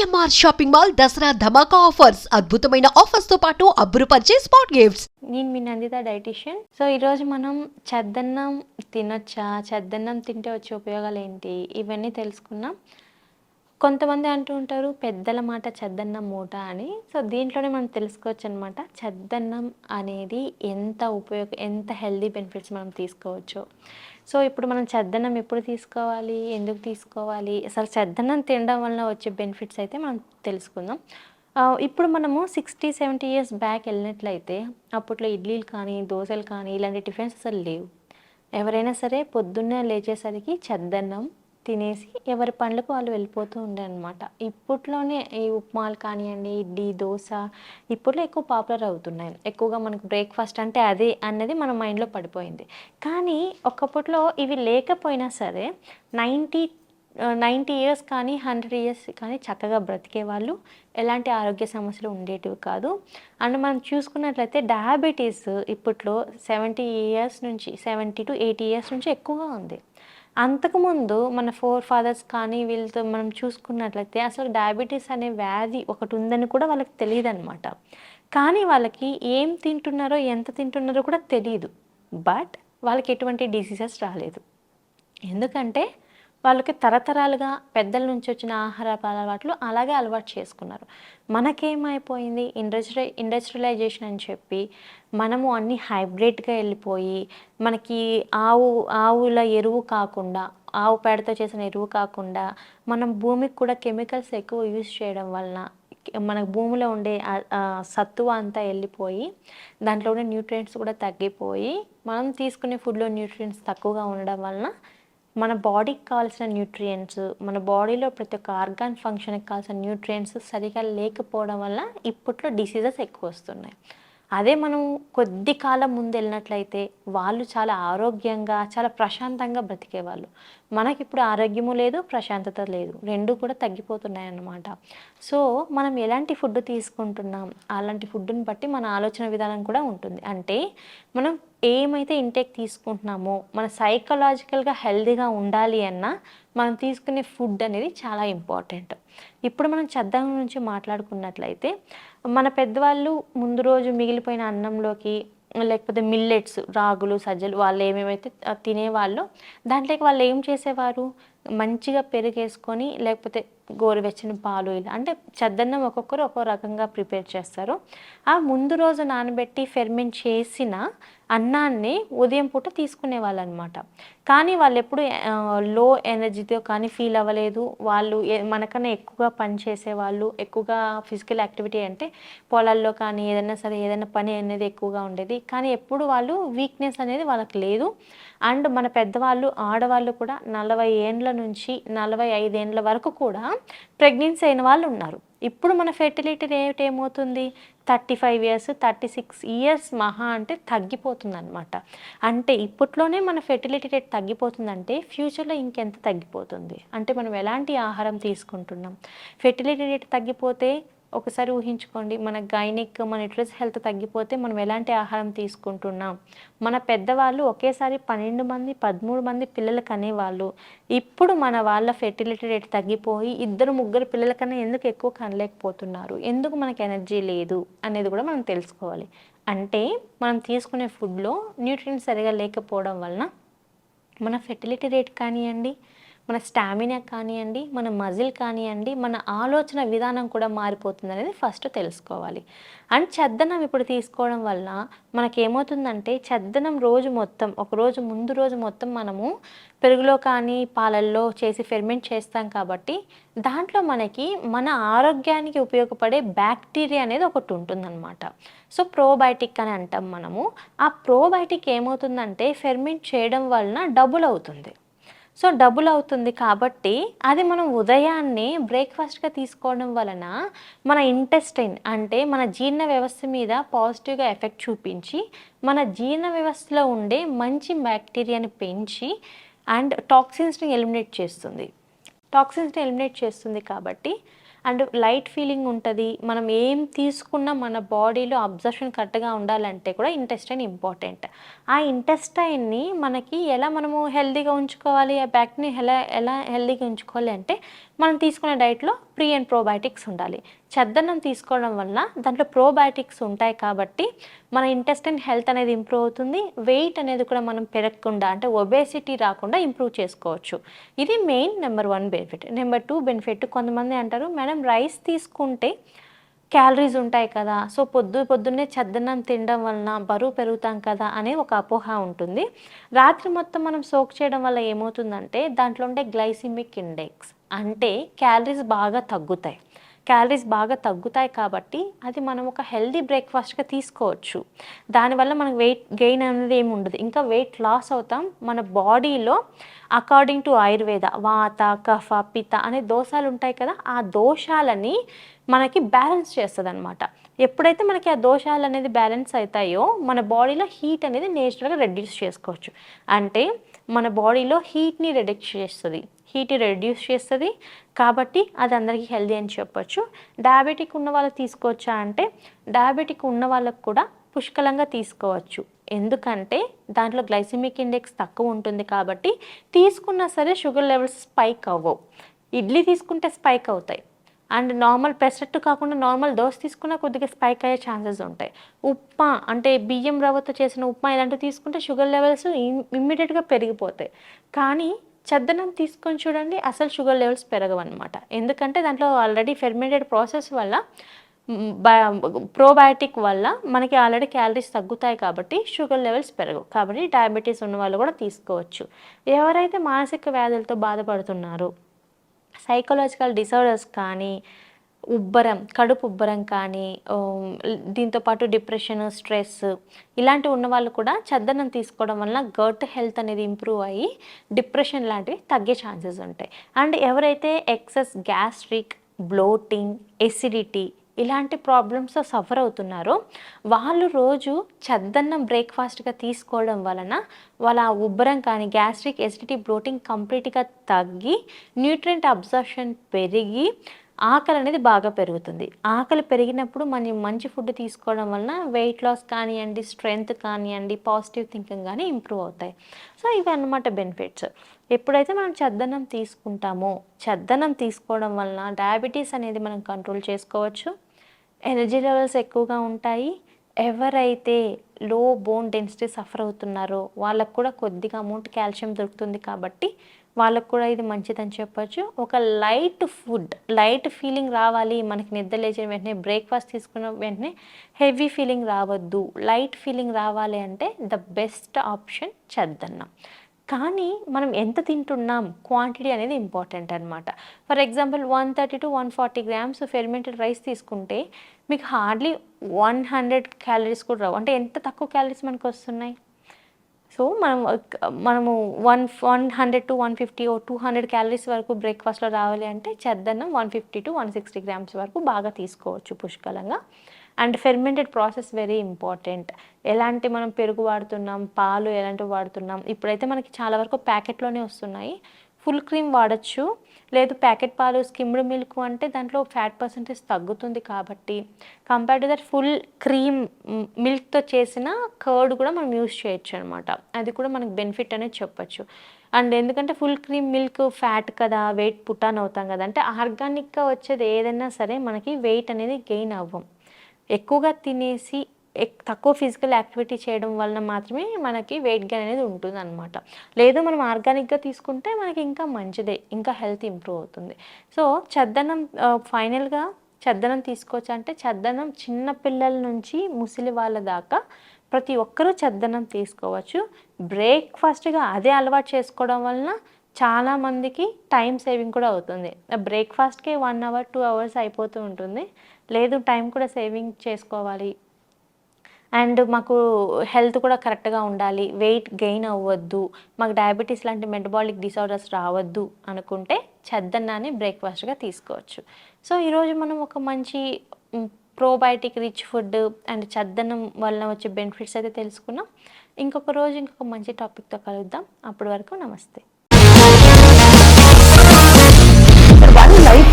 CMR shopping mall Dasara ధమాకా offers అద్భుతమైన offers తో పాటు అబ్బురుపరిచే స్పాట్ గిఫ్ట్స్ నేను మీ నందిత డైటిషియన్ సో ఈరోజు మనం చెద్దన్నం తినొచ్చా చెద్దన్నం తింటే వచ్చే ఉపయోగాలు ఏంటి ఇవన్నీ తెలుసుకున్నాం కొంతమంది అంటూ ఉంటారు పెద్దల మాట చెద్దన్నం మూట అని సో దీంట్లోనే మనం తెలుసుకోవచ్చు అనమాట చెద్దన్నం అనేది ఎంత ఉపయోగ ఎంత హెల్దీ బెనిఫిట్స్ మనం తీసుకోవచ్చు సో ఇప్పుడు మనం చెద్దన్నం ఎప్పుడు తీసుకోవాలి ఎందుకు తీసుకోవాలి అసలు చెద్దన్నం తినడం వల్ల వచ్చే బెనిఫిట్స్ అయితే మనం తెలుసుకుందాం ఇప్పుడు మనము సిక్స్టీ సెవెంటీ ఇయర్స్ బ్యాక్ వెళ్ళినట్లయితే అప్పట్లో ఇడ్లీలు కానీ దోశలు కానీ ఇలాంటి టిఫిన్స్ అసలు లేవు ఎవరైనా సరే పొద్దున్నే లేచేసరికి చెద్దన్నం తినేసి ఎవరి పనులకు వాళ్ళు వెళ్ళిపోతూ ఉండే ఇప్పట్లోనే ఈ ఉప్మాలు కానివ్వండి ఇడ్లీ దోశ ఇప్పట్లో ఎక్కువ పాపులర్ అవుతున్నాయి ఎక్కువగా మనకు బ్రేక్ఫాస్ట్ అంటే అదే అన్నది మన మైండ్లో పడిపోయింది కానీ ఒకప్పట్లో ఇవి లేకపోయినా సరే నైంటీ నైంటీ ఇయర్స్ కానీ హండ్రెడ్ ఇయర్స్ కానీ చక్కగా బ్రతికే వాళ్ళు ఎలాంటి ఆరోగ్య సమస్యలు ఉండేటివి కాదు అండ్ మనం చూసుకున్నట్లయితే డయాబెటీస్ ఇప్పట్లో సెవెంటీ ఇయర్స్ నుంచి సెవెంటీ టు ఎయిటీ ఇయర్స్ నుంచి ఎక్కువగా ఉంది అంతకుముందు మన ఫోర్ ఫాదర్స్ కానీ వీళ్ళతో మనం చూసుకున్నట్లయితే అసలు డయాబెటీస్ అనే వ్యాధి ఒకటి ఉందని కూడా వాళ్ళకి తెలియదు అనమాట కానీ వాళ్ళకి ఏం తింటున్నారో ఎంత తింటున్నారో కూడా తెలియదు బట్ వాళ్ళకి ఎటువంటి డిసీజెస్ రాలేదు ఎందుకంటే వాళ్ళకి తరతరాలుగా పెద్దల నుంచి వచ్చిన ఆహార అలవాట్లు అలాగే అలవాటు చేసుకున్నారు మనకేమైపోయింది ఇండస్ట్రీ ఇండస్ట్రియలైజేషన్ అని చెప్పి మనము అన్ని హైబ్రిడ్గా వెళ్ళిపోయి మనకి ఆవు ఆవుల ఎరువు కాకుండా ఆవు పేడతో చేసిన ఎరువు కాకుండా మనం భూమికి కూడా కెమికల్స్ ఎక్కువ యూజ్ చేయడం వలన మన భూమిలో ఉండే సత్తువ అంతా వెళ్ళిపోయి దాంట్లో ఉండే న్యూట్రియంట్స్ కూడా తగ్గిపోయి మనం తీసుకునే ఫుడ్లో న్యూట్రియంట్స్ తక్కువగా ఉండడం వలన మన బాడీకి కావాల్సిన న్యూట్రియంట్స్ మన బాడీలో ప్రతి ఒక్క ఆర్గాన్ ఫంక్షన్కి కావాల్సిన న్యూట్రియంట్స్ సరిగా లేకపోవడం వల్ల ఇప్పట్లో డిసీజెస్ ఎక్కువ వస్తున్నాయి అదే మనం కొద్ది కాలం ముందు వెళ్ళినట్లయితే వాళ్ళు చాలా ఆరోగ్యంగా చాలా ప్రశాంతంగా బ్రతికేవాళ్ళు మనకి ఇప్పుడు ఆరోగ్యము లేదు ప్రశాంతత లేదు రెండు కూడా తగ్గిపోతున్నాయి అన్నమాట సో మనం ఎలాంటి ఫుడ్ తీసుకుంటున్నాం అలాంటి ఫుడ్ని బట్టి మన ఆలోచన విధానం కూడా ఉంటుంది అంటే మనం ఏమైతే ఇంటేక్ తీసుకుంటున్నామో మన సైకలాజికల్గా హెల్దీగా ఉండాలి అన్నా మనం తీసుకునే ఫుడ్ అనేది చాలా ఇంపార్టెంట్ ఇప్పుడు మనం చెద్దం నుంచి మాట్లాడుకున్నట్లయితే మన పెద్దవాళ్ళు ముందు రోజు మిగిలిపోయిన అన్నంలోకి లేకపోతే మిల్లెట్స్ రాగులు సజ్జలు వాళ్ళు ఏమేమైతే తినేవాళ్ళు దాంట్లోకి వాళ్ళు ఏం చేసేవారు మంచిగా పెరిగేసుకొని లేకపోతే గోరువెచ్చని పాలు ఇలా అంటే చెద్దన్నం ఒక్కొక్కరు ఒక్కో రకంగా ప్రిపేర్ చేస్తారు ఆ ముందు రోజు నానబెట్టి ఫెర్మెంట్ చేసిన అన్నాన్ని ఉదయం పూట తీసుకునేవాళ్ళు అనమాట కానీ వాళ్ళు ఎప్పుడు లో ఎనర్జీతో కానీ ఫీల్ అవ్వలేదు వాళ్ళు మనకన్నా ఎక్కువగా పని వాళ్ళు ఎక్కువగా ఫిజికల్ యాక్టివిటీ అంటే పొలాల్లో కానీ ఏదైనా సరే ఏదైనా పని అనేది ఎక్కువగా ఉండేది కానీ ఎప్పుడు వాళ్ళు వీక్నెస్ అనేది వాళ్ళకి లేదు అండ్ మన పెద్దవాళ్ళు ఆడవాళ్ళు కూడా నలభై ఏండ్ల నుంచి నలభై ఐదేండ్ల వరకు కూడా ప్రెగ్నెన్సీ అయిన వాళ్ళు ఉన్నారు ఇప్పుడు మన ఫెర్టిలిటీ రేట్ ఏమవుతుంది thirty five years thirty six years మహా అంటే తగ్గిపోతుంది అనమాట అంటే ఇప్పట్లోనే మన ఫెర్టిలిటీ రేట్ తగ్గిపోతుందంటే ఫ్యూచర్లో ఇంకెంత తగ్గిపోతుంది అంటే మనం ఎలాంటి ఆహారం తీసుకుంటున్నాం ఫెర్టిలిటీ రేట్ తగ్గిపోతే ఒకసారి ఊహించుకోండి మన గైనిక్ మన యుట్రస్ హెల్త్ తగ్గిపోతే మనం ఎలాంటి ఆహారం తీసుకుంటున్నాం మన పెద్దవాళ్ళు ఒకేసారి పన్నెండు మంది పదమూడు మంది పిల్లలు కనేవాళ్ళు ఇప్పుడు మన వాళ్ళ ఫెర్టిలిటీ రేట్ తగ్గిపోయి ఇద్దరు ముగ్గురు పిల్లల కన్నా ఎందుకు ఎక్కువ కనలేకపోతున్నారు ఎందుకు మనకు ఎనర్జీ లేదు అనేది కూడా మనం తెలుసుకోవాలి అంటే మనం తీసుకునే ఫుడ్లో న్యూట్రియంట్స్ సరిగా లేకపోవడం వలన మన ఫెర్టిలిటీ రేట్ కానివ్వండి మన స్టామినా కానివ్వండి మన మజిల్ కానివ్వండి మన ఆలోచన విధానం కూడా మారిపోతుంది అనేది ఫస్ట్ తెలుసుకోవాలి అండ్ చద్దనం ఇప్పుడు తీసుకోవడం వల్ల మనకేమవుతుందంటే చద్దనం రోజు మొత్తం ఒక రోజు ముందు రోజు మొత్తం మనము పెరుగులో కానీ పాలల్లో చేసి ఫెర్మెంట్ చేస్తాం కాబట్టి దాంట్లో మనకి మన ఆరోగ్యానికి ఉపయోగపడే బ్యాక్టీరియా అనేది ఒకటి ఉంటుందన్నమాట సో ప్రోబయాటిక్ అని అంటాం మనము ఆ ప్రోబయోటిక్ ఏమవుతుందంటే ఫెర్మెంట్ చేయడం వలన డబుల్ అవుతుంది సో డబుల్ అవుతుంది కాబట్టి అది మనం ఉదయాన్నే బ్రేక్ఫాస్ట్గా తీసుకోవడం వలన మన ఇంటెస్టైన్ అంటే మన జీర్ణ వ్యవస్థ మీద పాజిటివ్గా ఎఫెక్ట్ చూపించి మన జీర్ణ వ్యవస్థలో ఉండే మంచి బ్యాక్టీరియాని పెంచి అండ్ టాక్సిన్స్ని ఎలిమినేట్ చేస్తుంది టాక్సిన్స్ని ఎలిమినేట్ చేస్తుంది కాబట్టి అండ్ లైట్ ఫీలింగ్ ఉంటుంది మనం ఏం తీసుకున్నా మన బాడీలో అబ్జర్షన్ కరెక్ట్గా ఉండాలంటే కూడా ఇంటెస్టైన్ ఇంపార్టెంట్ ఆ ఇంటెస్టైన్ని మనకి ఎలా మనము హెల్దీగా ఉంచుకోవాలి ఆ బ్యాక్ని ఎలా ఎలా హెల్దీగా ఉంచుకోవాలి అంటే మనం తీసుకునే డైట్లో ప్రీ అండ్ ప్రోబయాటిక్స్ ఉండాలి చెద్దన్నం తీసుకోవడం వల్ల దాంట్లో ప్రోబయాటిక్స్ ఉంటాయి కాబట్టి మన ఇంటెస్టైన్ హెల్త్ అనేది ఇంప్రూవ్ అవుతుంది వెయిట్ అనేది కూడా మనం పెరగకుండా అంటే ఒబేసిటీ రాకుండా ఇంప్రూవ్ చేసుకోవచ్చు ఇది main number one benefit number two benefit కొంతమంది అంటారు మేడం రైస్ తీసుకుంటే క్యాలరీస్ ఉంటాయి కదా సో పొద్దు పొద్దున్నే చద్దన్నం తినడం వలన బరువు పెరుగుతాం కదా అనే ఒక అపోహ ఉంటుంది రాత్రి మొత్తం మనం సోక్ చేయడం వల్ల ఏమవుతుందంటే దాంట్లో ఉండే గ్లైసిమిక్ ఇండెక్స్ అంటే క్యాలరీస్ బాగా తగ్గుతాయి క్యాలరీస్ బాగా తగ్గుతాయి కాబట్టి అది మనం ఒక హెల్దీ బ్రేక్ఫాస్ట్గా తీసుకోవచ్చు దానివల్ల మనకు వెయిట్ గెయిన్ అనేది ఏమి ఉండదు ఇంకా వెయిట్ లాస్ అవుతాం మన బాడీలో అకార్డింగ్ టు ఆయుర్వేద వాత కఫ పిత అనే దోషాలు ఉంటాయి కదా ఆ దోషాలని మనకి బ్యాలెన్స్ చేస్తుంది అనమాట ఎప్పుడైతే మనకి ఆ దోషాలు అనేది బ్యాలెన్స్ అవుతాయో మన బాడీలో హీట్ అనేది నేచురల్గా రెడ్యూస్ చేసుకోవచ్చు అంటే మన బాడీలో హీట్ని రిడక్ట్ చేస్తుంది హీట్ రెడ్యూస్ చేస్తుంది కాబట్టి అది అందరికీ హెల్దీ అని చెప్పొచ్చు డయాబెటిక్ ఉన్న వాళ్ళకి తీసుకోవచ్చా అంటే డయాబెటిక్ ఉన్న వాళ్ళకు కూడా పుష్కలంగా తీసుకోవచ్చు ఎందుకంటే దాంట్లో గ్లైసిమిక్ ఇండెక్స్ తక్కువ ఉంటుంది కాబట్టి తీసుకున్నా సరే షుగర్ లెవెల్స్ స్పైక్ అవ్వవు ఇడ్లీ తీసుకుంటే స్పైక్ అవుతాయి అండ్ నార్మల్ పెసరట్టు కాకుండా నార్మల్ దోశ తీసుకున్నా కొద్దిగా స్పైక్ అయ్యే ఛాన్సెస్ ఉంటాయి ఉప్మా అంటే బియ్యం రవ్వతో చేసిన ఉప్మా ఇలాంటివి తీసుకుంటే షుగర్ లెవెల్స్ ఇమ్మీడియట్గా పెరిగిపోతాయి కానీ చద్దనం తీసుకొని చూడండి అసలు షుగర్ లెవెల్స్ పెరగవన్నమాట ఎందుకంటే దాంట్లో ఆల్రెడీ ఫెర్మెంటెడ్ ప్రాసెస్ వల్ల ప్రోబయాటిక్ వల్ల మనకి ఆల్రెడీ క్యాలరీస్ తగ్గుతాయి కాబట్టి షుగర్ లెవెల్స్ పెరగవు కాబట్టి డయాబెటీస్ ఉన్న వాళ్ళు కూడా తీసుకోవచ్చు ఎవరైతే మానసిక వ్యాధులతో బాధపడుతున్నారో సైకలాజికల్ డిసార్డర్స్ కానీ ఉబ్బరం కడుపు ఉబ్బరం కానీ దీంతోపాటు డిప్రెషన్ స్ట్రెస్ ఇలాంటివి ఉన్న వాళ్ళు కూడా చద్దనం తీసుకోవడం వలన గర్ట్ హెల్త్ అనేది ఇంప్రూవ్ అయ్యి డిప్రెషన్ లాంటివి తగ్గే ఛాన్సెస్ ఉంటాయి అండ్ ఎవరైతే ఎక్సెస్ గ్యాస్ట్రిక్ బ్లోటింగ్ ఎసిడిటీ ఇలాంటి ప్రాబ్లమ్స్ సఫర్ అవుతున్నారో వాళ్ళు రోజు చద్దన్నం బ్రేక్ఫాస్ట్గా తీసుకోవడం వలన వాళ్ళ ఉబ్బరం కానీ గ్యాస్ట్రిక్ ఎసిడిటీ బ్లోటింగ్ కంప్లీట్గా తగ్గి న్యూట్రియంట్ అబ్జర్షన్ పెరిగి ఆకలి అనేది బాగా పెరుగుతుంది ఆకలి పెరిగినప్పుడు మనం మంచి ఫుడ్ తీసుకోవడం వలన వెయిట్ లాస్ కానివ్వండి స్ట్రెంగ్త్ కానివ్వండి పాజిటివ్ థింకింగ్ కానీ ఇంప్రూవ్ అవుతాయి సో ఇవి అన్నమాట బెనిఫిట్స్ ఎప్పుడైతే మనం చద్దనం తీసుకుంటామో చద్దనం తీసుకోవడం వలన డయాబెటీస్ అనేది మనం కంట్రోల్ చేసుకోవచ్చు ఎనర్జీ లెవెల్స్ ఎక్కువగా ఉంటాయి ఎవరైతే లో బోన్ డెన్సిటీ సఫర్ అవుతున్నారో వాళ్ళకు కూడా కొద్దిగా అమౌంట్ కాల్షియం దొరుకుతుంది కాబట్టి వాళ్ళకు కూడా ఇది మంచిదని చెప్పొచ్చు ఒక లైట్ ఫుడ్ లైట్ ఫీలింగ్ రావాలి మనకి నిద్ర లేచిన వెంటనే బ్రేక్ఫాస్ట్ తీసుకున్న వెంటనే హెవీ ఫీలింగ్ రావద్దు లైట్ ఫీలింగ్ రావాలి అంటే ద బెస్ట్ ఆప్షన్ చద్దన్నం కానీ మనం ఎంత తింటున్నాం క్వాంటిటీ అనేది ఇంపార్టెంట్ అనమాట for example one thirty to one forty grams fermented rice తీసుకుంటే మీకు హార్డ్లీ వన్ హండ్రెడ్ క్యాలరీస్ కూడా రావు అంటే ఎంత తక్కువ క్యాలరీస్ మనకు వస్తున్నాయి సో మనం మనము one one hundred to one fifty or two hundred calories వరకు బ్రేక్ఫాస్ట్లో రావాలి అంటే చెద్దన్నం one fifty to one sixty grams వరకు బాగా తీసుకోవచ్చు పుష్కలంగా and fermented process very important ఎలాంటి మనం పెరుగు వాడుతున్నాం పాలు ఎలాంటివి వాడుతున్నాం ఇప్పుడైతే మనకి చాలా వరకు ప్యాకెట్లోనే వస్తున్నాయి ఫుల్ క్రీమ్ వాడచ్చు లేదు ప్యాకెట్ పాలు స్కిమ్డ్ మిల్క్ అంటే దాంట్లో ఫ్యాట్ పర్సంటేజ్ తగ్గుతుంది కాబట్టి compare to that full cream మిల్క్తో చేసిన కర్డ్ కూడా మనం యూస్ చేయొచ్చు అనమాట అది కూడా మనకు బెనిఫిట్ అనేది చెప్పచ్చు అండ్ ఎందుకంటే ఫుల్ క్రీమ్ మిల్క్ ఫ్యాట్ కదా వెయిట్ పుట్టాన్ అవుతాం కదా అంటే ఆర్గానిక్గా వచ్చేది ఏదైనా సరే మనకి వెయిట్ అనేది గెయిన్ అవ్వం ఎక్కువగా తినేసి తక్కువ ఫిజికల్ యాక్టివిటీ చేయడం వలన మాత్రమే మనకి వెయిట్ గెయిన్ అనేది ఉంటుంది అనమాట లేదు మనం ఆర్గానిక్గా తీసుకుంటే మనకి ఇంకా మంచిదే ఇంకా హెల్త్ ఇంప్రూవ్ అవుతుంది సో చద్దనం ఫైనల్గా చద్దనం తీసుకోవచ్చు అంటే చద్దనం చిన్న పిల్లల నుంచి ముసలి వాళ్ళ దాకా ప్రతి ఒక్కరూ చద్దనం తీసుకోవచ్చు బ్రేక్ఫాస్ట్గా అదే అలవాటు చేసుకోవడం వలన చాలామందికి టైం సేవింగ్ కూడా అవుతుంది బ్రేక్ఫాస్ట్కే వన్ అవర్ టూ అవర్స్ అయిపోతూ ఉంటుంది లేదు టైం కూడా సేవింగ్ చేసుకోవాలి అండ్ మాకు హెల్త్ కూడా కరెక్ట్గా ఉండాలి వెయిట్ గెయిన్ అవ్వద్దు మాకు డయాబెటీస్ లాంటి మెటబాలిక్ డిసార్డర్స్ రావద్దు అనుకుంటే చెద్దన్నాన్ని బ్రేక్ఫాస్ట్గా తీసుకోవచ్చు సో ఈరోజు మనం ఒక మంచి ప్రోబయోటిక్ రిచ్ ఫుడ్ అండ్ చెద్దనం వలన వచ్చే బెనిఫిట్స్ అయితే తెలుసుకున్నాం ఇంకొక రోజు ఇంకొక మంచి టాపిక్తో కలుద్దాం అప్పటి వరకు నమస్తే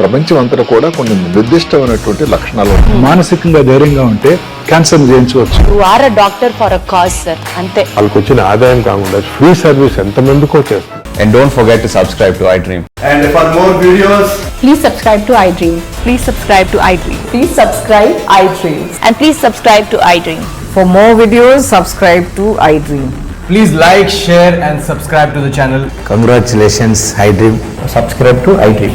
ప్రపంచం అంతా కూడా కొన్ని నిర్దిష్టమైనటువంటి లక్షణాలు మానసికంగా ధైర్యంగా ఉంటే cancer చేయించవచ్చు or doctor for a cause sir అంతే వాళ్ళకి వచ్చిన ఆదాయం కాకుండా ఫ్రీ సర్వీస్ ఎంత మందికో చేస్తారు and don't forget to subscribe to iDream and for more videos please subscribe to iDream please subscribe to iDream please subscribe iDream and please subscribe to iDream For more videos, subscribe to iDream. Please like, share and subscribe to the channel. Congratulations, iDream. Subscribe to iDream.